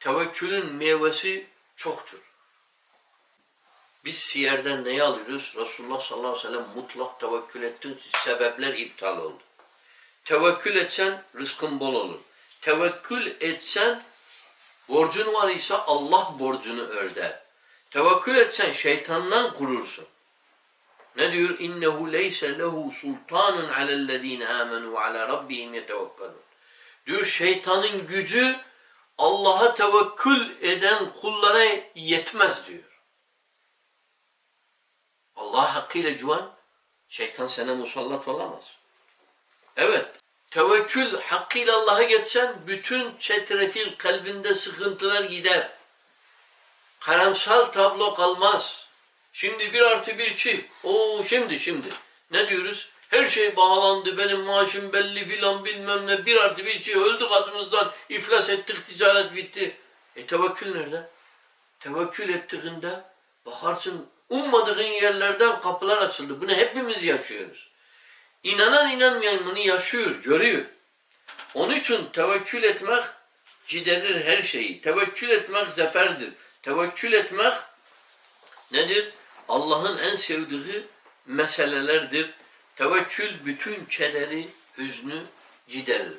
Tevekkülün meyvesi çoktur. Biz siyerden neyi alıyoruz? Resulullah sallallahu aleyhi ve sellem mutlak tevekkül ettin, sebepler iptal oldu. Tevekkül etsen rızkın bol olur. Tevekkül etsen borcun var ise Allah borcunu öder. Tevekkül etsen şeytandan kurursun. Ne diyor? İnnehu leyse lehu sultanun alellezine amenu ala rabbihim yetevekkelun. Diyor şeytanın gücü Allah'a tevekkül eden kullara yetmez diyor. Allah hakkıyla güven, şeytan sana musallat olamaz. Evet, tevekkül hakkıyla Allah'a geçsen bütün çetrefil kalbinde sıkıntılar gider. Karamsal tablo kalmaz. Şimdi bir artı bir çift. Oo şimdi şimdi. Ne diyoruz? Her şey bağlandı. Benim maaşım belli filan bilmem ne. Bir artı bir çift. Öldük adımızdan. iflas ettik. Ticaret bitti. E tevekkül nerede? Tevekkül ettiğinde bakarsın ummadığın yerlerden kapılar açıldı. Bunu hepimiz yaşıyoruz. İnanan inanmayan bunu yaşıyor, görüyor. Onun için tevekkül etmek giderir her şeyi. Tevekkül etmek zaferdir. Tevekkül etmek nedir? Allah'ın en sevdiği meselelerdir. Tevekkül bütün kederi, hüznü giderir.